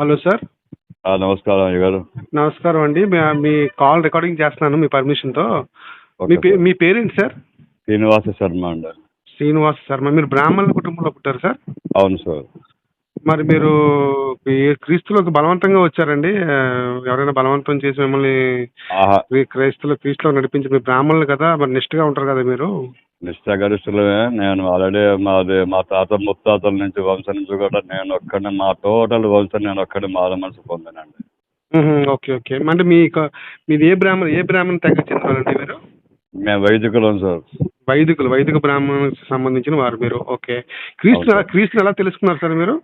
Hello sir. నమస్కారం అయ్య గారు. నమస్కారం అండి. మీ- మీ కాల్ రికార్డింగ్ చేస్తున్నాను మీ పర్మిషన్తో. మీ. మీ పేరెంట్ సార్? శ్రీనివాస శర్మ అండి. శ్రీనివాస్ శర్మ. మీరు బ్రాహ్మణుల కుటుంబంలో పుట్టారు సార్? అవును సార్. మరి మీరు క్రీస్తులోకి బలవంతంగా వచ్చారండి. ఎవరైనా బలవంతం చేసి మిమ్మల్ని క్రైస్తులో క్రీస్తులో నడిపించి మీరు బ్రాహ్మణులు కదా మరి నిష్ఠగా ఉంటారు కదా మీరు. నిష్ఠాగరిష్ఠులమే నేను ఆల్రెడీ మాది మా తాత ముత్తాతల నుంచి వంశం నుంచి కూడా నేను ఒక్కడిని మా టోటల్ వంశం నేను ఒక్కడి మాల మనసు పొందానండి. Okay okay. అంటే మీ మీది ఏ బ్రాహ్మణ ఏ బ్రాహ్మణ తెగ చెందినారండి మీరు? మేము వైదికులం సార్. వైదికులు వైదిక బ్రాహ్మణులకు సంబంధించిన వారు మీరు. ఓకే. క్రీస్తు. క్రీస్తుని ఎలా తెలుసుకున్నారు సార్ మీరు?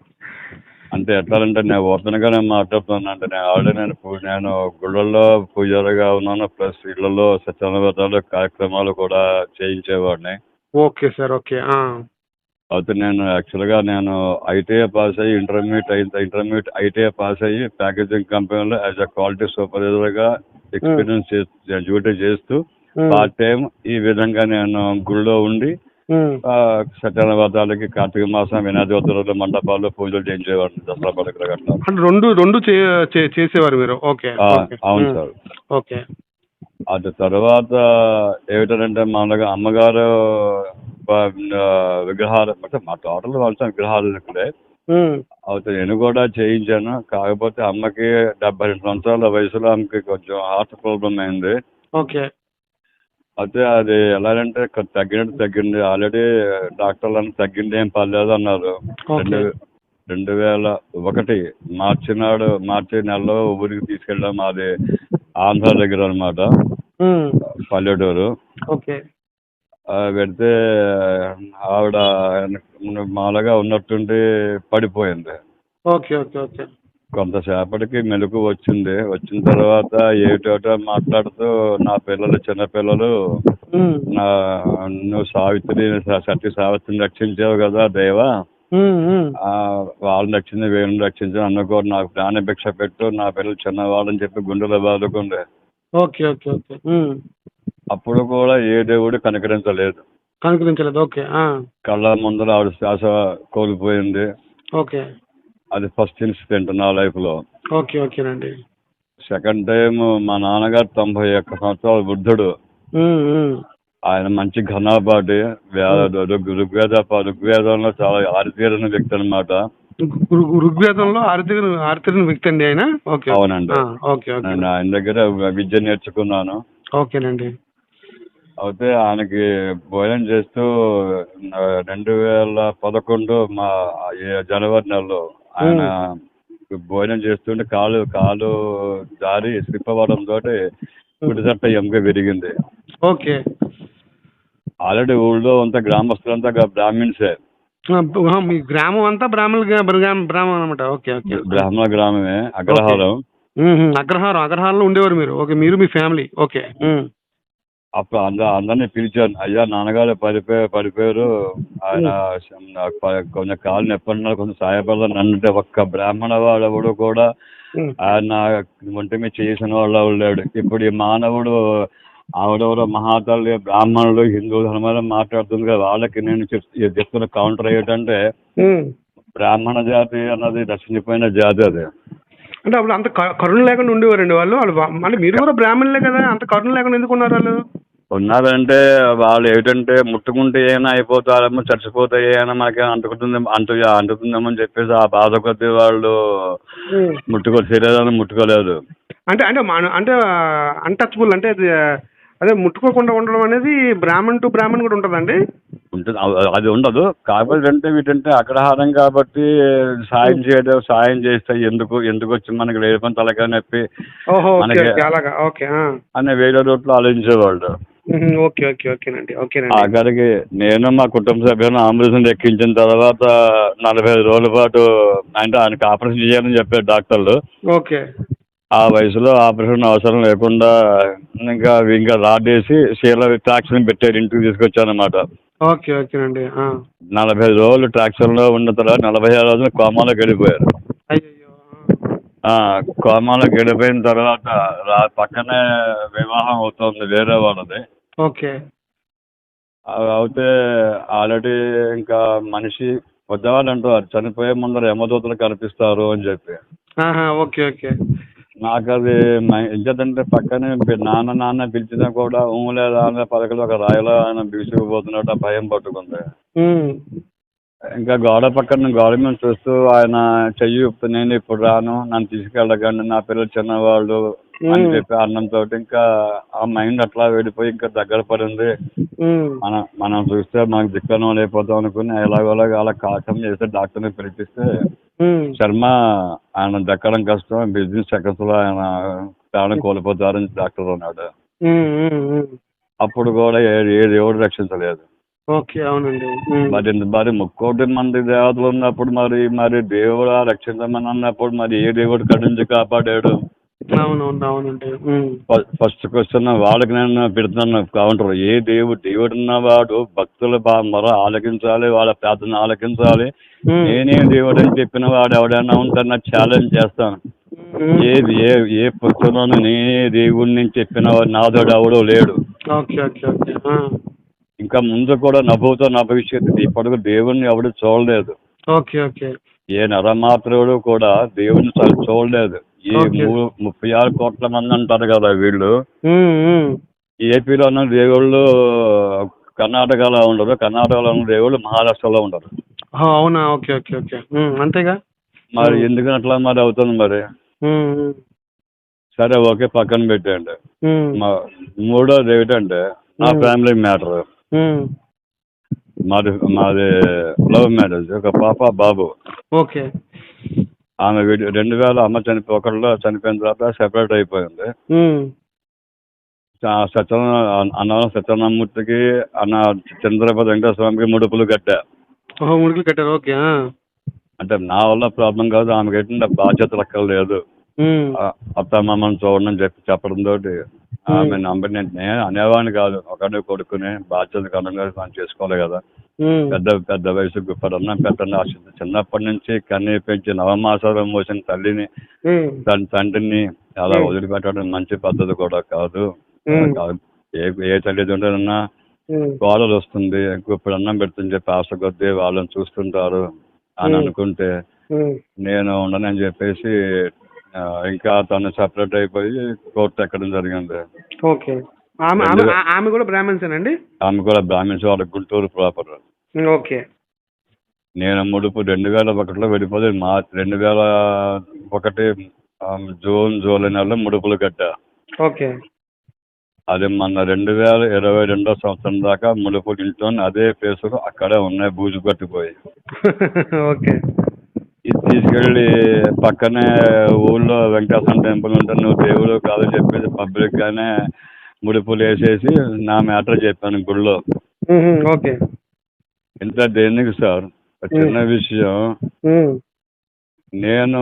అంటే ఎట్లాంటే నేను ఓపెన్గానే మాట్లాడుతున్నాను. అంటే నేను ఆల్రెడీ నేను నేను గుళ్ళల్లో పూజారిగా ఉన్నాను. ప్లస్ ఇళ్ళలో సత్యనవ్రతాలు కార్యక్రమాలు కూడా చేయించేవాడిని. Okay sir okay. అయితే నేను యాక్చువల్గా నేను ఐటీఐ పాస్ అయ్యి ఇంటర్మీడియట్ అయిన ఇంటర్మీడియట్ ఐటీఐ పాస్ అయ్యి ప్యాకేజింగ్ కంపెనీలో యాజ్ అ క్వాలిటీ సూపర్వైజర్గా ఎక్స్పీరియన్స్ చేస్తూ డ్యూటీ చేస్తూ. పార్ట్ టైం ఈ విధంగా నేను గుళ్ళో ఉండి సత్యనవ్రతాలకి కార్తీక మాసం వినాయక చవితి రోజులు మండపాల్లో పూజలు చేయించేవాడిని దసరా పండుగలు అట్లా అంటే రెండు రెండు చేసేవారు మీరు? ఓకే. అవును. సార్. ఓకే. అది తర్వాత ఏమిటంటే మామూలుగా అమ్మగారు విగ్రహాలు అంటే మా టోటల్ వంశం విగ్రహాలు ఇక్కడే. అయితే నేను కూడా చేయించాను. కాకపోతే అమ్మకి డెబ్బై రెండు సంవత్సరాల వయసులో ఆమెకి కొంచెం హార్ట్ ప్రాబ్లం అయింది. ఓకే. అయితే అది ఎలాగంటే కొంచెం తగ్గినట్టు తగ్గింది. ఆల్రెడీ డాక్టర్లు అని తగ్గింది ఏం పర్లేదు అన్నారు. రెండు రెండు వేల ఒకటి మార్చి నాడు మార్చి నెలలో ఊరికి తీసుకెళ్ళాం అది ఆంధ్ర దగ్గర అనమాట. పల్లెటూరు. ఓకే. పెడితే ఆవిడ మామూలుగా ఉన్నట్టుండి పడిపోయింది. Okay okay okay. కొంతసేపటికి మెలకు వచ్చింది. వచ్చిన తర్వాత ఏటోటో మాట్లాడుతూ నా పిల్లలు చిన్న పిల్లలు. నా నువ్వు సావిత్రి సత్య సావిత్రిని రక్షించావు కదా దేవా? వాళ్ళని రక్షించి వీళ్ళని రక్షించి నన్ను కూడా నాకు ప్రాణ భిక్ష పెట్టు నా పిల్లలు చిన్నవాళ్ళని చెప్పి గుండెలో బాదుకుంది. Okay okay okay. అప్పుడు కూడా ఏ దేవుడు కనికరించలేదు. కనుకరించలేదు. ఓకే. కళ్ళ ముందర ఆవిడ శ్వాస కోల్పోయింది. ఓకే. అది ఫస్ట్ ఇన్సిడెంట్ నా లైఫ్లో ఓకే ఓకేనండి సెకండ్ టైం మా నాన్నగారు తొంభై ఒక్క సంవత్సరాల. మ్మ్. ఆయన మంచి ఘనాపాటి వేద ఋగ్- ఋగ్వేద ఋగ్వేదంలో చాలా ఆరితేరిన వ్యక్తి అనమాట ఋగ్- ఋగ్వేదంలో ఆరితేరిన ఆరితేరిన వ్యక్తి అండి ఆయన? ఓకే అవునండి. ఓకే నేను ఆయన దగ్గర విద్య నేర్చుకున్నాను. ఓకేనండి అయితే ఆయనకి భోజనం చేస్తూ రెండు వేల పదకొండు మా జనవరి నెలలో ఆయన భోజనం చేస్తుంటే కాలు కాలు జారి స్లిప్ అవ్వడం తోటి కుడిసట్ట ఎముక విరిగింది. ఓకే. ఆల్రెడీ ఊళ్ళో అంతా గ్రామస్తులంతా బ్రాహ్మిన్సే మీ గ్రామం అంతా బ్రాహ్మణులు బ్రాహ్మణం అనమాట ఓకే ఓకే. బ్రాహ్మణ గ్రామమే అగ్రహారం. అగ్రహారం అగ్రహారంలో ఉండేవారు మీరు. ఓకే మీరు మీ ఫ్యామిలీ. ఓకే. అప్పుడు అంద అందరినీ పిలిచాను. అయ్యా నాన్నగారు పడిపోయి పడిపోయారు. ఆయన కొంచెం కాలు నొప్పన్నారు కొంచెం సాయపడదని అంటే ఒక్క బ్రాహ్మణ వాడెవడు కూడా. ఆయన ఒంటి మీద చేసిన వాళ్ళు లేడు. ఇప్పుడు ఈ మానవుడు ఆవిడెవరో మహాతల్లి బ్రాహ్మణులు హిందూ ధర్మాలు మాట్లాడుతుంది కదా వాళ్ళకి నేను చెప్- చెప్తున్న కౌంటర్ ఏంటంటే. బ్రాహ్మణ జాతి అన్నది నశించిపోయిన జాతి అది. అంటే అప్పుడు అంత కరుణ లేకుండా ఉండేవారండి వాళ్ళు. వాళ్ళు అంటే మీరు కూడా బ్రాహ్మణులే కదా అంత కరుణ లేకుండా ఎందుకు ఉన్నారు వాళ్ళు? ఉన్నారంటే వాళ్ళు ఏంటంటే ముట్టుకుంటే ఏమైనా అయిపోతారేమో చచ్చిపోతే ఏమైనా మనకి అంటుకుంటుంది అంటు అంటుతుందేమో అని చెప్పేసి ఆ బాధ కొద్దీ వాళ్ళు ముట్టుకో శరీరాన్ని ముట్టుకోలేదు. అంటే అంటే అంటే అన్టచబుల్ అంటే అది, ముట్టుకోకుండా ఉండడం అనేది బ్రాహ్మణ్ టు బ్రాహ్మణ్ కూడా ఉంటుందండి? ఉంటుంది. అది ఉండదు. కాకపోతే అంటే వీటంటే అగ్రహారం కాబట్టి సాయం చేయడం సాయం చేస్తే ఎందుకు ఎందుకు వచ్చి మనకి వేరే పని తలకాయ నొప్పి? మనకి-. అనే వేరే రోడ్లు ఆలోచించేవాళ్ళు. మ్మ్. ఓకే ఓకే ఓకేనండి ఓకేనండి. ఆఖరికి నేను మా కుటుంబ సభ్యులను అంబులెన్స్ ఎక్కించిన తర్వాత నలభై ఐదు రోజుల పాటు అంటే ఆయనకి ఆపరేషన్ చేయాలని చెప్పారు డాక్టర్లు. ఓకే. ఆ వయసులో ఆపరేషన్ అవసరం లేకుండా ఇంకా ఇంకా రాడేసి శీల ట్రాక్షన్ పెట్టారు ఇంటికి తీసుకొచ్చానమాట ఓకే ఓకేనండి. నలభై ఐదు రోజులు ట్రాక్షన్లో ఉన్న తర్వాత నలభై ఆరు రోజులు అయ్యయ్యో ఆ, కోమాలోకి వెళ్ళిపోయిన తర్వాత పక్కనే వివాహం అవుతుంది వేరే వాళ్ళది. ఓకే. అయితే ఆల్రెడీ ఇంకా మనిషి పెద్దవాళ్ళు అంటారు చనిపోయే ముందర యమదూతలు కనిపిస్తారు అని చెప్పి. Okay okay. నాకు అది ఎంచేతంటే పక్కనే నాన్న నాన్న పిలిచినా కూడా ఊములే రాన్న పలకలు ఒక రాయలో ఆయన బిగుసుకుపోతున్నట్టు ఆ భయం పట్టుకుంది. ఇంకా గోడ పక్కన గోడ మీద చూస్తూ ఆయన చెయ్యి ఊపుతూ నేను ఇప్పుడు రాను నన్ను తీసుకెళ్ళకండి నా పిల్లలు చిన్నవాళ్ళు అని చెప్పి అన్నంతో ఇంకా ఆ మైండ్ అట్లా వెళ్ళిపోయి ఇంకా దగ్గర పడింది. మనం మనం చూస్తే మనకు దిక్కనం లేకపోతాం అనుకుని ఎలాగోలాగా అలా కాకం చేస్తే డాక్టర్ని పిలిపిస్తే ఉమ్, శర్మ ఆయన దక్కడం కష్టం బిజినెస్ సెకండ్స్లో ఆయన ప్రాణం కోల్పోతారని డాక్టర్ అన్నాడు. ఉమ్. అప్పుడు కూడా ఏ దేవుడు రక్షించలేదు. ఓకే అవునండి. ఉమ్, మరి మరి ముక్కోటి మంది దేవతలు ఉన్నప్పుడు మరి మరి దేవుడు రక్షించమని అన్నప్పుడు మరి ఏ దేవుడు కడించి కాపాడాడు? అవునవును అవునండి ఫస్ట్ క్వశ్చన్ వాళ్ళకి నేను పెడుతున్నాను కౌంటర్ ఏ దేవుడు దేవుడు ఉన్నవాడు భక్తుల మొర ఆలకించాలి వాళ్ళ ప్రార్థన ఆలకించాలి. నేనే దేవుడు అని చెప్పిన వాడు ఎవడైనా ఉంటే నాకు ఛాలెంజ్ చేస్తాను. ఉమ్, ఏ ఏ పుస్తకంలో నేనే దేవుడిని చెప్పిన వాడు నాదోడు ఎవడో లేడు. ఇంకా ముందు కూడా నభూతో నా భవిష్యత్తు ఇప్పటికి దేవుడిని ఎవడు చూడలేదు. Okay okay. ఏ నరమాత్రుడు కూడా దేవుడిని చూడలేదు. ఈ ముప్పై ఆరు కోట్ల మంది అంటారు కదా వీళ్ళు. ఉమ్, ఉమ్, ఏపీలో ఉన్న దేవుళ్ళు కర్ణాటకలో ఉండరు. కర్ణాటకలో ఉన్న దేవుళ్ళు మహారాష్ట్రలో ఉండరు. అవునా? Okay okay okay. అంతేగా? మరి. ఎందుకు అట్లా మరి అవుతుంది మరి? సరే ఓకే పక్కన పెట్టండి మూడోది ఏమిటంటే నా. Family matter. మాది మాది లవ్ మ్యారేజ్. ఒక పాప బాబు. ఓకే. ఆమె రెండు వేల అమ్మ చనిపో ఒకళ్ళు చనిపోయిన తర్వాత సెపరేట్ అయిపోయింది. సత్యన అన్నవరం సత్యనారాయణమూర్తికి అన్న చంద్రపతి వెంకటేశ్వర స్వామికి ముడుపులు కట్టా. ఓహో ముడుకులు కట్టారు. ఓకే అంటే నా వల్ల ప్రాబ్లం కాదు ఆమెకి ఏంటంటే బాధ్యత లెక్కలేదు. అత్త మామని చూడండి అని చెప్పి చెప్పడం తోటి ఆమె నంబర్ నేను నేను అనేవాడిని కాదు. ఒకటే కొడుకుని బాధ్యత కనుక మనం చేసుకోవాలి కదా. పెద్ద పెద్ద వయసు ఇప్పుడన్నా పెద్ద ఆశించి చిన్నప్పటి నుంచి కన్నీ పెంచి నవమాసాలు మోసిన తల్లిని తన తండ్రిని అలా. వదిలిపెట్టడం మంచి పద్ధతి కూడా కాదు. ఏ ఏ తల్లిదండ్రులన్నా కోడలు వస్తుంది ఇప్పుడు అన్నం పెడుతుంది చెప్పి ఆశ కొద్దీ వాళ్ళని చూస్తుంటారు అని. అనుకుంటే నేను ఉండనని చెప్పేసి ఇంకా తను సపరేట్ అయిపోయి కోర్టు ఎక్కడం జరిగింది. ఓకే. ఆమె ఆమె ఆ- ఆమె కూడా బ్రాహ్మణ్సేనండి? ఆమె కూడా బ్రాహ్మిన్స్ వాళ్ళ గుంటూరు ప్రాపర్ ఓకే. నేను ముడుపు రెండు వేల ఒకటిలో వెళ్ళిపోతే మా రెండు వేల ఒకటి ఆ, జూన్ జూలై నెలలో ముడుపులు కట్టా. ఓకే. అది మన రెండు వేల ఇరవై రెండో సంవత్సరం దాకా ముడుపులు ఇంట్లోనే అదే ప్లేసులు అక్కడే ఉన్నాయి బూజు పట్టిపోయి ఓకే. తీసుకెళ్ళి పక్కనే ఊళ్ళో వెంకటేశ్వర టెంపుల్ ఉంటే నువ్వు దేవుడు కాదని చెప్పేసి పబ్లిక్ గానే ముడుపులు వేసేసి నా మ్యాటర్ చెప్పాను గుళ్ళో. ఓకే. ఇంత దేనికి సార్? చిన్న విషయం. నేను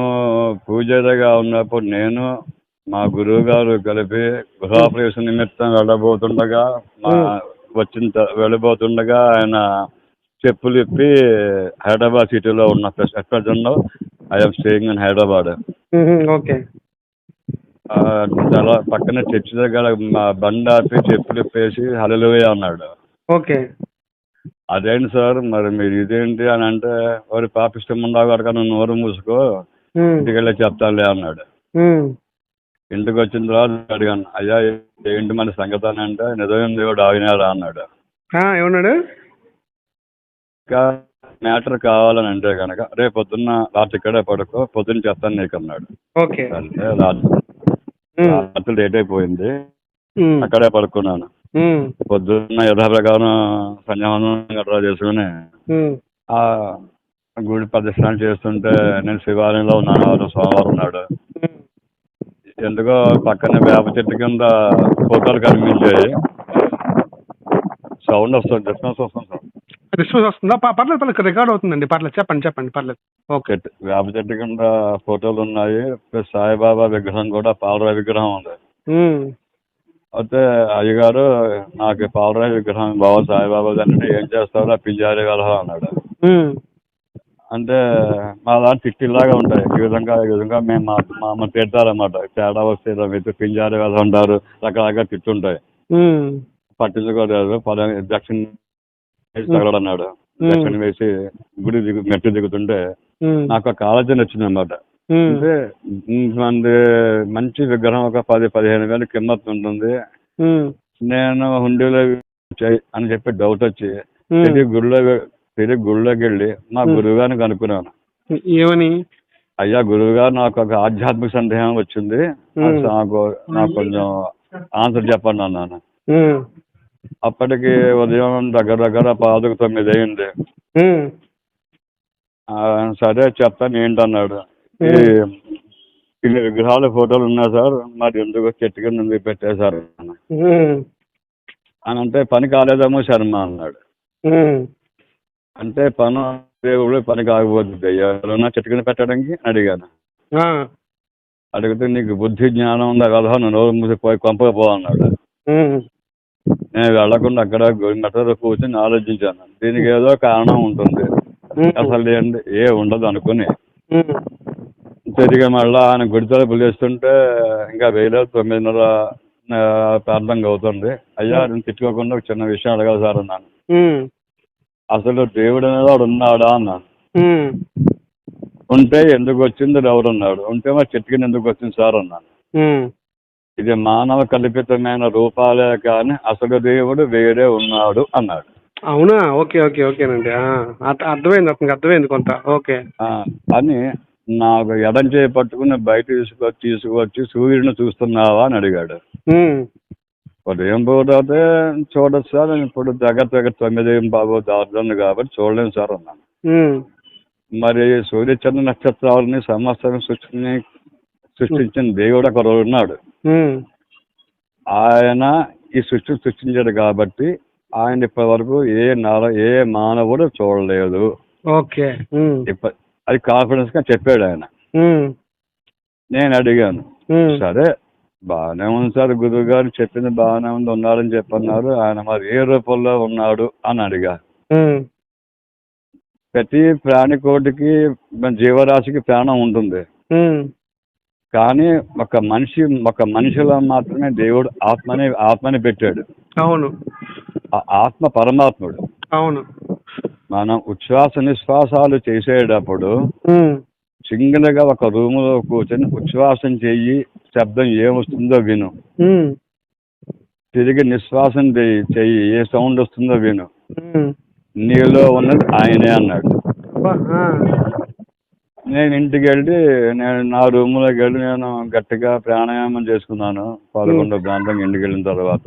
పూజారిగా ఉన్నప్పుడు నేను మా గురువు గారు కలిపి గృహాపరేషణ నిమిత్తం వెళ్ళబోతుండగా మా వచ్చిన వెళ్ళబోతుండగా ఆయన చెప్పులు ఇప్పి హైదరాబాద్ సిటీలో ఉన్న present I'm staying in Hyderabad. Okay. చాలా పక్కన చర్చి దగ్గర మా బండి ఆపి చెప్పులు ఇప్పేసి హలలువే అన్నాడు. ఓకే. అదేంటి సార్ మరి మీరు ఇదేంటి అని అంటే వారి పాపిష్టం ఉండాలి కనుక నువ్వు నోరు మూసుకో ఉమ్, ఇంటికి వెళ్ళి చెప్తానులే అన్నాడు. ఇంటికి వచ్చిన తర్వాత అడిగాను అయ్యా ఏంటి మన సంగతి అని అంటే నిజమైన దేవుడు ఆగినారా అన్నాడు. ఏమన్నాడు? మ్యాటర్ కావాలని అంటే కనుక రేపు పొద్దున్న రాత్రి ఇక్కడే పడుకో పొద్దున్న చెప్తాను నీకు అన్నాడు. ఓకే. అంటే రాత్రి రాత్రి లేట్ అయిపోయింది. అక్కడే పడుకున్నాను. పొద్దున్న యథాప్రకారం సంధ్యావందనం గట్రా చేసుకుని ఆ గుడి ప్రదర్శన చేస్తుంటే నేను శివాలయంలో ఉన్నాను. సోమవారం నాడు. ఉమ్. ఎందుకో పక్కన వేప చెట్టు కింద ఫోటోలు కనిపించాయి. సౌండ్ వస్తుంది డిస్టర్బెన్స్ వస్తుంది. రెస్పాన్స్ వస్తుందా. ప- పర్లేదు పర్లేదు రికార్డ్ అవుతుందండి. పర్లేదు చెప్పండి చెప్పండి పర్లేదు. ఓకే. చెట్టు వేప చెట్టు కింద ఫోటోలు ఉన్నాయి. ప్లస్ సాయిబాబా విగ్రహం కూడా పాలరాయి విగ్రహం ఉంది. ఉమ్, అయితే అయ్యగారు నాకు పాలరాయి విగ్రహం బాబా సాయిబాబా అంటే ఏం చేస్తారో పింజారి వెళ్ళా అన్నాడు. ఉమ్, అంటే మా దాంట్లో తిట్టిలాగా ఉంటాయి. ఈ విధంగా ఈ విధంగా మేము మా మా అమ్మ తిడతారన్నమాట. తేడా వస్తే ఇలా పింజారి వెళ్ళ ఉంటారు రకరకాల తిట్టుంటాయి. ఉమ్, పట్టించుకోలేదు. పద దక్షిణ తగలడన్నాడు. దక్షిణ వేసి గుడి దిగు మెట్టు దిగుతుంటే నాకు ఒక ఆలోచన వచ్చింది అనమాట అంటే మంది మంచి విగ్రహం ఒక పది పదిహేను వేలు కిమ్మత్ ఉంటుంది. నేను హుండీలో అని చెప్పి డౌట్ వచ్చి. తిరిగి గుడిలో తిరిగి గుడిలోకి వెళ్ళి మా. గురువు గారిని కనుక్కున్నాను. ఏమని? అయ్యా గురువు గారు నాకు ఒక ఆధ్యాత్మిక సందేహం వచ్చింది. నాకు నాకు కొంచెం ఆన్సర్ చెప్పండి అన్నాను. అప్పటికి ఉదయం దగ్గర దగ్గర పాదకు తొమ్మిది అయింది. సరే చెప్తాను ఏంటన్నాడు. ఈ ఇన్ని విగ్రహాల ఫోటోలు ఉన్నాయి సార్ మరి ఎందుకు చెట్టు కింద పెట్టేశారు? అని అంటే పని కాలేదేమో శర్మ అన్నాడు. అంటే పని దేవుడు పని కాకపోతుంది ఎవరన్నా చెట్టు కింద పెట్టడానికి? అడిగాను. అడిగితే నీకు బుద్ధి జ్ఞానం ఉందా కదా నువ్వు నోరు మూసి పోయి కొంపకపో అన్నాడు. ఉమ్, నేను వెళ్ళకుండా అక్కడ మెట్రో కూర్చొని ఆలోచించాను. దీనికి ఏదో కారణం ఉంటుంది. అసలు ఏంటి ఏ ఉండదు అనుకుని. తిరిగి మళ్ళా ఆయన గుడి తలుపులు వేస్తుంటే ఇంకా వేయలేదు తొమ్మిదిన్నర ప్రార్థనగా అవుతుంది. అయ్యా నేను తిట్టుకోకుండా ఒక చిన్న విషయం అడగాలి సార్ అన్నాను. అసలు దేవుడు అనేది వాడు ఉన్నాడా అన్నాను. ఉంటే ఎందుకు వచ్చింది ఎవరు అన్నాడు ఉంటే మరి చెట్టు కింద ఎందుకు వచ్చింది సార్ అన్నాను. ఇది మానవ కల్పితమైన రూపాలే కానీ అసలు దేవుడు వేరే ఉన్నాడు అన్నాడు. అవునా? ఓకే ఓకే ఓకేనండి. అర్థమైంది అతనికి అర్థమైంది కొంత. ఓకే. ఆ, అని నాకు ఎడం చేయి పట్టుకుని బయట తీసుకొచ్చి తీసుకొచ్చి సూర్యుడిని చూస్తున్నావా అని అడిగాడు. ఉదయం పోతే చూడదు సార్ ఇప్పుడు దగ్గర దగ్గర తొమ్మిది బాబు దారుతుంది కాబట్టి చూడలేము సార్ అన్నాను. మరి సూర్యచంద్ర నక్షత్రాలని సమస్యను సృష్టిని సృష్టించిన దేవుడు ఒకరు ఉన్నాడు. ఆయన ఈ సృష్టి సృష్టించాడు కాబట్టి ఆయన ఇప్పటి వరకు ఏ నర ఏ మానవుడు చూడలేదు. ఓకే. అది కాన్ఫిడెన్స్గా చెప్పాడు ఆయన. నేను అడిగాను. సరే బాగానే ఉంది సార్ గురువు గారు చెప్పింది బాగానే ఉంది ఉన్నాడని చెప్పన్నారు. ఆయన మరి ఏ రూపంలో ఉన్నాడు అని అడిగా. ప్రతి ప్రాణికోటికి జీవరాశికి ప్రాణం ఉంటుంది. కానీ ఒక మనిషి ఒక మనిషిలో మాత్రమే దేవుడు ఆత్మని ఆత్మని పెట్టాడు. అవును. ఆత్మ పరమాత్ముడు. అవును. మనం ఉచ్ఛ్వాస నిశ్వాసాలు చేసేటప్పుడు సింగిల్గా ఒక రూములో కూర్చొని ఉచ్ఛ్వాసం చెయ్యి శబ్దం ఏమొస్తుందో విను. తిరిగి నిశ్వాసం చెయ్యి ఏ సౌండ్ వస్తుందో విను. నీలో ఉన్నది ఆయనే అన్నాడు. నేను ఇంటికి వెళ్ళి నేను నా రూమ్లోకి వెళ్ళి నేను గట్టిగా ప్రాణాయామం చేసుకున్నాను పదకొండో ప్రాంతం ఇంటికి వెళ్ళిన తర్వాత.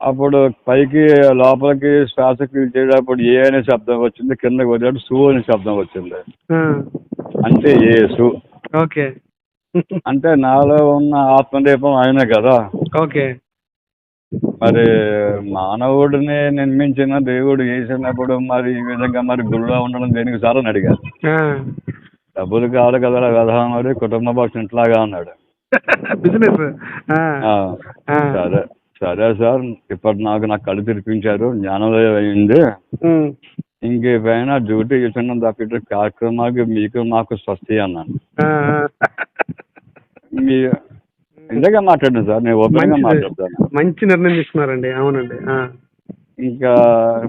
అప్పుడు పైకి లోపలికి శ్వాస పీల్చేటప్పుడు ఏ అనే శబ్దం వచ్చింది కిందకి వచ్చేటప్పుడు సు అనే శబ్దం వచ్చింది. అంటే ఏసు ఓకే. అంటే నాలో ఉన్న ఆత్మదీపం ఆయనే కదా. ఓకే. మరి మానవుడిని నిర్మించిన దేవుడు చేసినప్పుడు మరి ఈ విధంగా మరి గుళ్ళో ఉండడం దేనికి సార్ అని అడిగారు. డబ్బులు కావాలి కదా కదా మరి కుటుంబ పక్షం ఇంట్లాగా అన్నాడు. బిజినెస్. సరే సరే సార్ ఇప్పుడు నాకు నాకు కళ్ళు తెరిపించారు జ్ఞానోదయం అయింది. ఉమ్, ఇంక పైన డ్యూటీ చేసిన తప్పిట కార్యక్రమానికి మీకు మాకు స్వస్తి అన్నాను. మీ ఇందాక మాట్లాడాను సార్ నేను ఓపెన్గా. మాట్లాడతాను. మంచి నిర్ణయం తీసుకున్నారండి అవునండి ఇంకా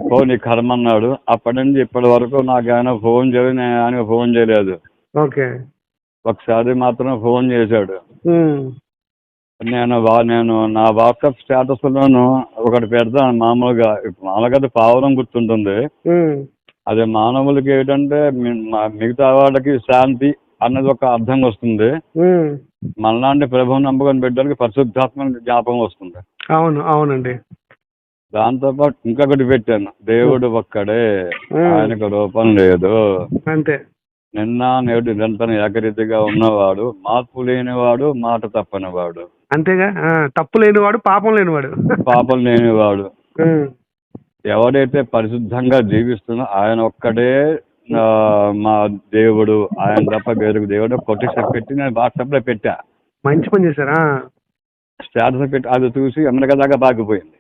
ఫోన్ అన్నాడు అప్పటి నుంచి ఇప్పటి వరకు నాకు ఆయన ఫోన్ చేయలేదు నేను ఆయనకు ఫోన్ చేయలేదు. ఓకే. ఒకసారి మాత్రం ఫోన్ చేశాడు. నేను నేను నా వాట్సాప్ స్టేటస్లోను ఒకటి పెడతాను మామూలుగా మామూలుగా అది పావురం గుర్తుంటుంది. అది మానవులకి ఏంటంటే మిగతా వాళ్ళకి శాంతి అన్నది ఒక అర్థం వస్తుంది. మనలాంటి ప్రభు నమ్మకం బిడ్డలకి పరిశుద్ధాత్మ జ్ఞాపకం వస్తుంది. అవును అవునండి. దాంతోపాటు ఇంకొకటి పెట్టాను. దేవుడు ఒక్కడే. ఆయనకు రూపం లేదు. అంతే. నిన్న నేడు నిరంతరం ఏకరీతిగా ఉన్నవాడు మార్పు లేనివాడు మాట తప్పనివాడు. అంతేగా? తప్పు లేనివాడు పాపం లేనివాడు. పాపం లేనివాడు. ఎవడైతే పరిశుద్ధంగా జీవిస్తున్నా ఆయన ఒక్కడే మా దేవుడు ఆయన తప్ప వేరొక దేవుడు కొటేషన్ పెట్టి నేను వాట్సాప్లో పెట్టా. మంచి పని చేశారా? స్టేటస్ పెట్టి అది చూసి అమెరికా దాకా బాగిపోయింది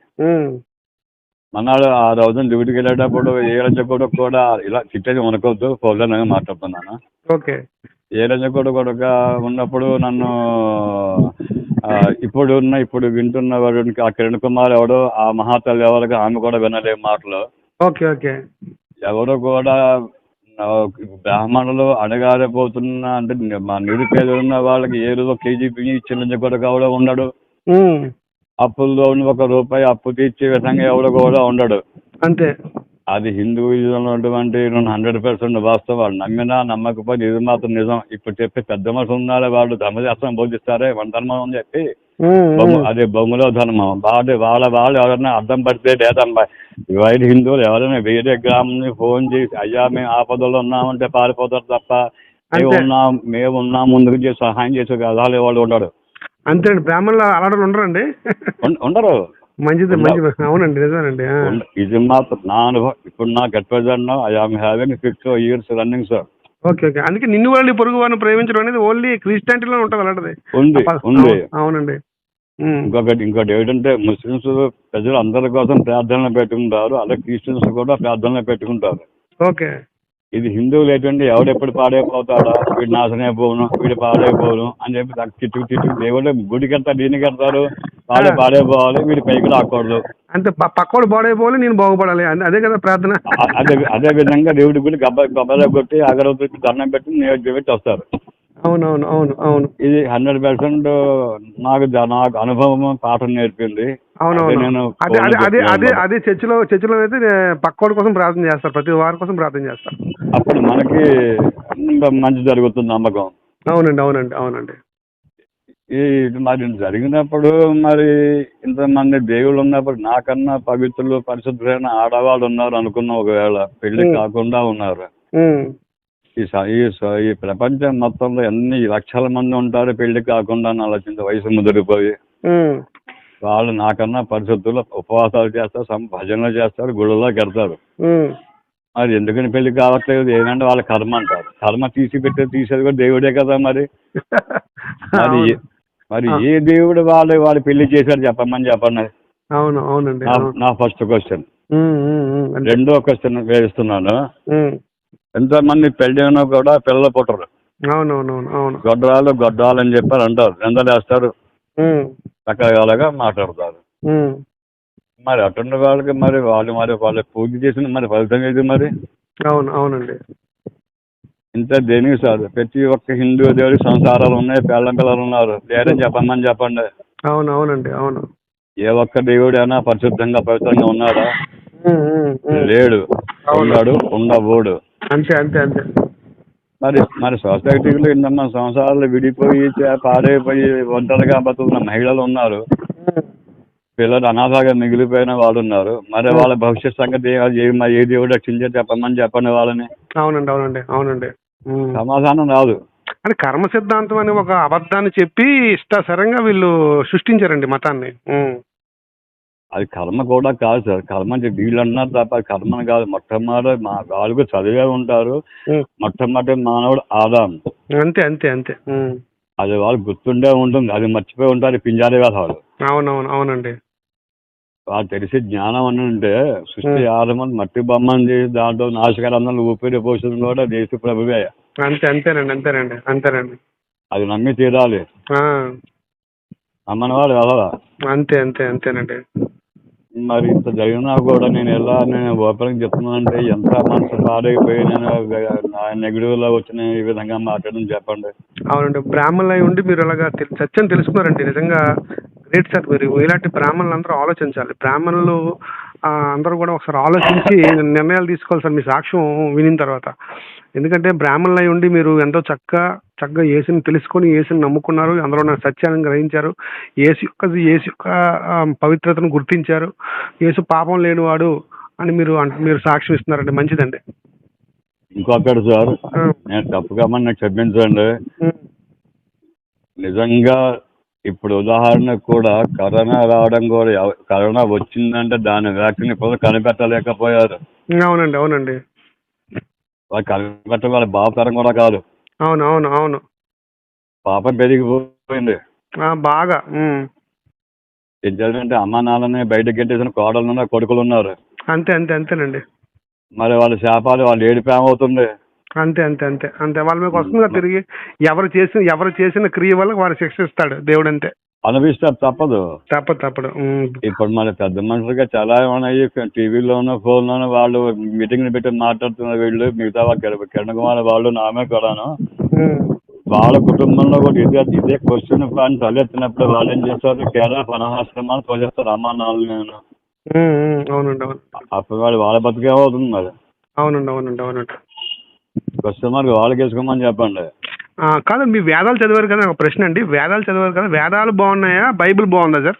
మన్నాడు ఆ రోజున డ్యూటీకి వెళ్ళేటప్పుడు ఏ రోజు కూడా కూడా ఇలా చిట్టేది వనకొద్దు పౌర్ణంగా మాట్లాడుతున్నాను? ఓకే. ఏ రోజు కూడా కూడా ఉన్నప్పుడు నన్ను ఇప్పుడు ఉన్న ఇప్పుడు వింటున్న వాడు ఆ కిరణ్ కుమార్ ఎవడో ఆ మహాతల్లి ఎవరికి ఆమె కూడా వినలే మాటలు. Okay okay. ఎవరు కూడా బ్రాహ్మణులు అడగారిపోతున్న అంటే మా నిరుపేదలు ఉన్న వాళ్ళకి ఏ రోజు కేజీ బియ్యం ఇచ్చిన కూడా కూడా ఉండడు అప్పుల్లో ఒక రూపాయి అప్పు తీర్చే విధంగా ఎవడు కూడా ఉండడు. అంతే. అది హిందూయిజంలో ఉన్నటువంటి హండ్రెడ్ పర్సెంట్ వాస్తవాలు నమ్మినా నమ్మకపోయినా ఇది మాత్రం నిజం. ఇప్పుడు చెప్పి పెద్ద మనుషులు ఉన్నారే వాళ్ళు ధర్మశాస్త్రం బోధిస్తారే మన ధర్మం అని చెప్పి అదే బొమ్మలో ధర్మం వాళ్ళ వాళ్ళ వాళ్ళు ఎవరైనా అర్థం పడితే లేదమ్మా వైట్ హిందువులు ఎవరైనా వేరే గ్రామం ఫోన్ చేసి అయ్యా మేము ఆపదలో ఉన్నామంటే పారిపోతారు తప్ప మేము. ఉన్నాం మేము ఉన్నాం ముందుకు చేసి సహాయం చేసే కదాలే వాళ్ళు ఉండరు. అంతే బ్రాహ్మణులు అలాంటి ఉండరండి. ఉండరు. మంచిది మంచిది. అవునండి నిజమేనండి ఇది మాత్రం నా అనుభవం. ఇప్పుడు నాకు at present I am having six years running sir okay okay. అందుకే నిన్ను వాళ్ళు పొరుగు వారిని ప్రేమించడం అనేది ఓన్లీ క్రిస్టియానిటీలో ఉంటుంది అలాంటిది. ఉంది ఉంది అవును- అవునండి. ఇంకొకటి ఇంకోటి ఏంటంటే ముస్లిమ్స్ ప్రజలు అందరి కోసం ప్రార్థనలు పెట్టుకుంటారు అలాగే క్రిస్టియన్స్ కూడా ప్రార్థనలు పెట్టుకుంటారు. ఓకే. ఇది హిందువులు ఏంటంటే ఎవడెప్పుడు పాడైపోతాడా? వీడు నాశనం అయిపోను వీడు పాడైపోను అని చెప్పి తిట్టు తిట్టు దేవుడు గుడికి వెళ్తారు దీనికి వెళ్తారు పాడే పాడైపోవాలి వీడి పైకి రాకూడదు ప- పక్కోడు బాడైపోవాలి నేను బాగుపడాలి అదే- కదా ప్రార్థన. అదే అదే విధంగా దేవుడి గుడి గబ్బ గబ్బలో కొట్టి అగరవతి దండం పెట్టి నైవేద్యం పెట్టి వస్తారు. అవునవును అవును అవును. ఇది హండ్రెడ్ పర్సెంట్ నాకు నాకు అనుభవం పాఠం నేర్పింది. అవునవును. నేను అదే అదే అదే అదే చర్చిలో చర్చిలో అయితే పక్కోడి కోసం ప్రార్థన చేస్తారు ప్రతి వారి కోసం ప్రార్థన చేస్తారు. అప్పుడు మనకి మంచి జరుగుతుంది నమ్మకం. అవునండి అవునండి అవునండి. ఈ మరి జరిగినప్పుడు మరి ఇంతమంది దేవుళ్ళు ఉన్నప్పుడు నాకన్నా పవిత్రులు పరిశుద్ధులైన ఆడవాళ్ళు ఉన్నారు అనుకున్న ఒకవేళ పెళ్ళి. కాకుండా ఉన్నారు. ఈ ఈ ప్రపంచం మొత్తంలో ఎన్ని లక్షల మంది ఉంటారు పెళ్ళి కాకుండా అని ఆలోచించి వయసు ముదిరిపోయి. వాళ్ళు నాకన్నా పరిశుద్ధులు ఉపవాసాలు చేస్తారు సం- భజనలు చేస్తారు గుళ్ళలోకి వెళ్తారు ఉమ్. మరి ఎందుకని పెళ్ళి కావట్లేదు? ఏంటంటే వాళ్ళ కర్మ అంటారు. కర్మ తీసి పెట్టే తీసేది కూడా దేవుడే కదా మరి. ఏ- మరి. ఏ దేవుడు వాళ్ళు వాళ్ళు పెళ్ళి చేశారు చెప్పమని చెప్పండి. అవును అవునండి నా- ఫస్ట్ క్వశ్చన్. రెండో క్వశ్చన్ వేస్తున్నాను. ఎంతమంది పెళ్ళి అయినా కూడా పిల్లలు పుట్టరు. అవునవునవును అవును. గొడ్రాలు గొడ్రాలు అని చెప్పారు అంటారు. ఎందలేస్తారు రకరకాలుగా మాట్లాడతారు. మరి అటువంటి వాళ్ళకి మరి వాళ్ళు మరి వాళ్ళు పూజ చేసిన మరి ఫలితం ఏది మరి? అవును అవునండి. ఇంత దేనికి సార్? ప్రతి ఒక్క హిందూ దేవుడి సంసారాలు ఉన్నాయి పిల్లం పిల్లలు ఉన్నారు. లేరని చెప్పమని చెప్పండి. అవును అవునండి అవును. ఏ ఒక్క దేవుడైనా పరిశుద్ధంగా పవిత్రంగా ఉన్నాడా. లేడు. ఉన్నాడు ఉండబోడు. అంతే అంతే అంతే. మరి మరి సొసైటీలో ఇంతమంది సంవత్సరాలు విడిపోయి పాడైపోయి ఒంటరిగా బతుకున్న మహిళలు ఉన్నారు. పిల్లలు అనాథగా మిగిలిపోయిన వాళ్ళు ఉన్నారు. మరి వాళ్ళ భవిష్యత్ సంగతి ఏ- ఏ మరి ఏ దేవుడు రక్షించే చెప్పమని చెప్పండి వాళ్ళని. అవునండి అవునండి అవునండి. సమాధానం రాదు. అంటే కర్మ సిద్ధాంతం అనే ఒక అబద్ధాన్ని చెప్పి ఇష్టాసరంగా వీళ్ళు సృష్టించారండి మతాన్ని. అది కర్మ కూడా కాదు సార్. కర్మ అంటే వీళ్ళు అన్నారు తప్ప కర్మని కాదు. మొట్టమొదటి మా వాళ్ళు చదివే ఉంటారు. మొట్టమొదటి మానవుడు ఆదాం. అంతే అంతే అంతే. అది వాళ్ళు గుర్తుండే ఉంటుంది. అది మర్చిపోయి ఉంటారు పింజారి వాళ్ళు అవునవును అవునండి. వాళ్ళు తెలిసి జ్ఞానం అని ఉంటే సృష్టి. ఆదమని మట్టి బొమ్మని చేసి దాంట్లో నాశకరంలో ఊపిరి పోషణ కూడా దేశ ప్రభువే. అంతే అంతేనండి అంతేనండి అంతేనండి. అది నమ్మి తీరాలి. ఆ, నమ్మని వాడు వెళ్ళరా అంతే అంతే అంతేనండి. మరి ఇంత జరిగినా కూడా నేను ఎలా నేను ఓపెన్గా చెప్తున్నానంటే ఎంత మనసు పాడైపోయి నేను నెగిటివ్లో వచ్చిన ఈ విధంగా మాట్లాడడం చెప్పండి. అవునండి బ్రాహ్మణులు ఉండి మీరు అలాగా సత్యం తెలుసుకున్నారండి నిజంగా గ్రేట్ సార్ మీరు ఇలాంటి బ్రాహ్మణులు అందరూ ఆలోచించాలి. బ్రాహ్మణులు అందరూ కూడా ఒకసారి ఆలోచించి నిర్ణయాలు తీసుకోవాలి సార్ మీ సాక్ష్యం వినిన తర్వాత. ఎందుకంటే బ్రాహ్మణులు అయి ఉండి మీరు ఎంతో చక్కగా చక్కగా ఏసుని తెలుసుకొని ఏసుని నమ్ముకున్నారు. అందులో ఉన్న సత్యాన్ని గ్రహించారు. ఏసు యొక్క ఏసు యొక్క పవిత్రతను గుర్తించారు. ఏసు పాపం లేనివాడు అని మీరు మీరు సాక్ష్యం ఇస్తున్నారండి. మంచిదండి. ఇంకొకటి సార్ నేను తప్పుగా నాకు క్షమించండి నిజంగా ఇప్పుడు ఉదాహరణకు కూడా కరోనా రావడం కూడా ఎవ- కరోనా వచ్చిందంటే దాని వ్యాక్సిన్ ఇప్పుడు కనిపెట్టలేకపోయారు. అవునండి అవునండి. వాళ్ళు కనిపెట్ట వాళ్ళ బాపతరం కూడా కాదు. అవును అవును అవును. పాపం పెరిగిపోయింది. ఆ, బాగా ఉమ్. ఏంటంటే అమ్మ నాన్నని బయటకు గెట్టేసిన కోడలు ఉన్నారు కొడుకులు ఉన్నారు అంతే అంతే అంతేనండి. మరి వాళ్ళ శాపాలు వాళ్ళు ఏడుపు ఏమవుతుంది అంతే అంతే అంతే. అంతే. వాళ్ళ మీకు వస్తుందిగా తిరిగి. ఎవరు చేసిన ఎవరు చేసిన క్రియ వల్ల వారు శిక్షిస్తాడు దేవుడు అంతే అనిపిస్తారు తప్పదు. తప్పదు తప్పదు. ఇప్పుడు మన పెద్ద మనుషులుగా చాలా ఉన్నాయి టీవీలోను ఫోన్లోను వాళ్ళు మీటింగ్లు పెట్టి మాట్లాడుతున్న వీళ్ళు. మిగతా వాళ్ళు కిరణ్ కుమార్ వాళ్ళు నామే కూడాను. వాళ్ళ కుటుంబంలో కూడా ఇదే ఇదే క్వశ్చన్ ప్లాన్ తలెత్తినప్పుడు వాళ్ళు ఏం చేస్తారు? కేరళ పనహాశ్రమాలు తోచేస్తారు అమ్మా నాన్న నేను. అవునండి అవును. అప్పుడు వాళ్ళు వాళ్ళ బతికే అవుతుంది మరి? అవునండి అవునండి అవునండి. మార్క్ వాళ్ళకి వేసుకోమని చెప్పండి. కాదు మీ వేదాలు చదివారు కదా ఒక ప్రశ్న అండి. వేదాలు చదివారు కదా వేదాలు బాగున్నాయా బైబిల్ బాగుందా సార్?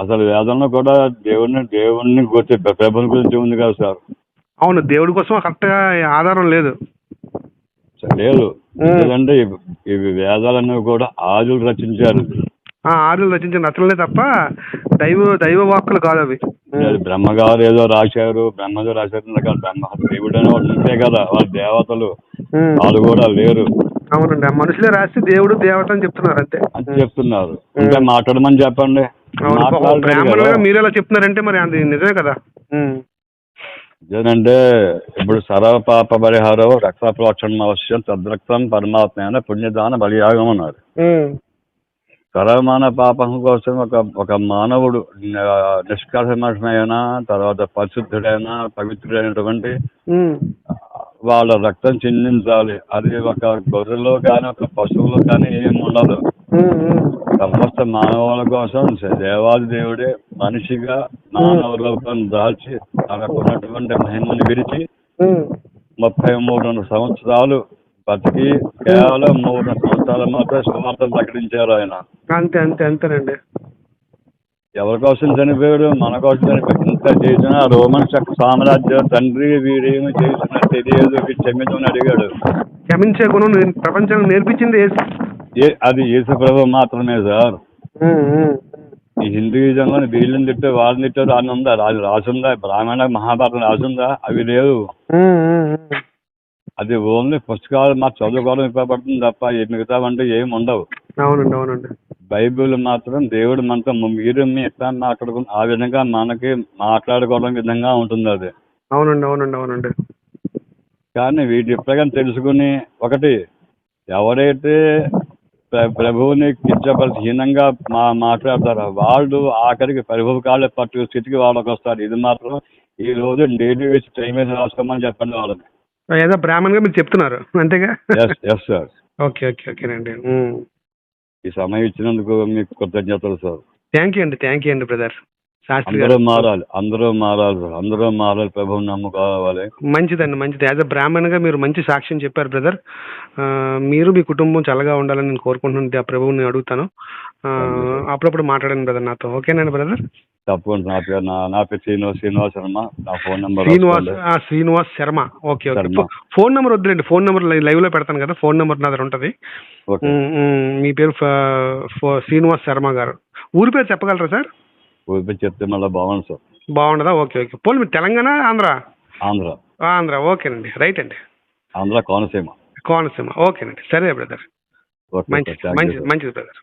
అసలు వేదంలో కూడా దేవుడిని దేవుడిని గుర్తి ప్రభుని గురించి ఉంది కదా సార్. అవును దేవుడి కోసం కరెక్ట్గా ఆధారం లేదు. లేదు. లేదంటే ఇవి- వేదాలన్నీ కూడా ఆదులు రచించారు. ఆరులు రచించిన రచనలే తప్ప దైవ దైవ వాక్కులు కాదు అవి. లేదు, బ్రహ్మగారు ఏదో రాశారు బ్రహ్మగారు రాశారు కదా బ్రహ్మ దేవుడు అని ఒకడు ఉంటే కదా వాళ్ళ దేవతలు. వాళ్ళు కూడా లేరు. అవునండి మనుషులే రాసి దేవుడు దేవత అని చెప్తున్నారు అంతే. అని చెప్తున్నారు. అంటే మాట్లాడమని చెప్పండి. బ్రాహ్మణులుగా. మీరు ఎలా చెప్తున్నారంటే మరి అది నిజమే కదా. ఏంటంటే ఇప్పుడు సర్వ పాప పరిహారం రక్త ప్రోక్షణ అవశ్యం తద్రక్తం పరమాత్మ పుణ్యదాన బలియాగం అన్నారు. ఉమ్. సర్వమాన పాపం కోసం ఒక ఒక మానవుడు ఆ, నిష్కల్మషమైన తర్వాత పరిశుద్ధుడైన పవిత్రుడైనటువంటి. వాళ్ళ రక్తం చిందించాలి అది ఒక గొర్రెలో కానీ ఒక పశువులో కానీ ఏమి ఉండదు. సమస్త మానవుల కోసం దేవాది దేవుడే మనిషిగా మానవ రూపం దాల్చి తనకున్నటువంటి మహిమను విరిచి. ముప్పై మూడు సంవత్సరాలు బతికి కేవలం మూడు సంవత్సరాల మాత్రం సువార్తలు ప్రకటించారు ఆయన. అంతే అంతే అంతేనండి. ఎవరి కోసం చనిపోయాడు? మన కోసం చనిపోయాడు. ఇంత చేసిన రోమన్ చక్ర సామ్రాజ్యం తండ్రి వీడేమి చేసిన తెలియదు క్షమించమని అడిగాడు. క్షమించే గుణం నేను ప్రపంచానికి నేర్పించింది అది యేసు ప్రభు మాత్రమే సార్. ఈ హిందూయిజంలో వీళ్ళని తిట్టారు వాళ్ళని తిట్టారు అని ఉందా రాజు రాసుందా బ్రాహ్మణ మహాభారతం రాసుందా అవి లేవు. అది ఓన్లీ పుస్తకాలు మా చదువుకోవడం ఉపయోగపడుతుంది తప్ప ఈ మిగతావంటే ఏమి ఉండవు. అవునండి అవునండి. బైబిల్ మాత్రం దేవుడు మనతో మీరు మీ మాట్లాడుకు ఆ విధంగా మనకి మాట్లాడుకోవడం విధంగా ఉంటుంది అది. అవునండి అవునండి అవునండి. కానీ వీటి ఎప్పుడైనా తెలుసుకుని ఒకటి ఎవరైతే ప్ర- ప్రభువుని కించపరిచి హీనంగా మా మాట్లాడతారో వాళ్ళు ఆఖరికి ప్రభువు కాళ్ళ పట్టు స్థితికి వాళ్ళకి వస్తారు ఇది మాత్రం ఈ రోజు డైలీ వేసి టైం వేసి రాసుకోమని చెప్పండి వాళ్ళని. ఏదో బ్రాహ్మణ్గా మీరు చెప్తున్నారు. అంతేగా? ఎస్ సార్ ఓకే ఓకే ఓకేనండి ఉమ్. ఈ సమయం ఇచ్చినందుకు మీకు కృతజ్ఞతలు సార్ థ్యాంక్ యూ అండి థ్యాంక్ యూ అండి బ్రదర్ శాస్త్రి అందరూ గారు మారాలి అందరూ మారాలి సార్ అందరూ మారాలి ప్రభువుని నమ్ముకోవాలి. మంచిదండి మంచిది. యాజ్ అ బ్రాహ్మణ్గా మీరు మంచి సాక్ష్యం చెప్పారు బ్రదర్ మీరు మీ కుటుంబం చల్లగా ఉండాలని నేను కోరుకుంటున్నాను. ఆ ప్రభువుని అడుగుతాను. ఆ, అప్పుడప్పుడు మాట్లాడండి బ్రదర్ నాతో. ఓకేనండి బ్రదర్ తప్పకుండా నా పేరు నా నా పేరు శ్రీనివాస్ శ్రీనివాస్ శర్మ. నా ఫోన్ నెంబర్ శ్రీనివాస్ ఆ, Srinivas Sharma. Okay okay. Sharma. Phone number వద్దులేండి ఫోన్ నెంబర్ లైవ్లో పెడతాను కదా ఫోన్ నెంబర్ నా దగ్గర ఉంటుంది. ఓకే. ఉమ్, ఉమ్, మీ పేరు ఫ- ఫ- శ్రీనివాస్ శర్మ గారు. ఊరి పేరు చెప్పగలరా సార్? ఊరిపై చెప్తే మళ్ళీ బాగుంది సార్. బాగుండదా? Okay okay. పోనీ మీరు తెలంగాణ ఆంధ్ర? ఆంధ్ర. ఆంధ్ర. ఓకేనండి. రైట్ అండి. ఆంధ్ర కోనసీమ. కోనసీమ. ఓకేనండి. సరే బ్రదర్. ఓకే మంచిది సార్. మంచిది సార్ మంచిది బ్రదర్.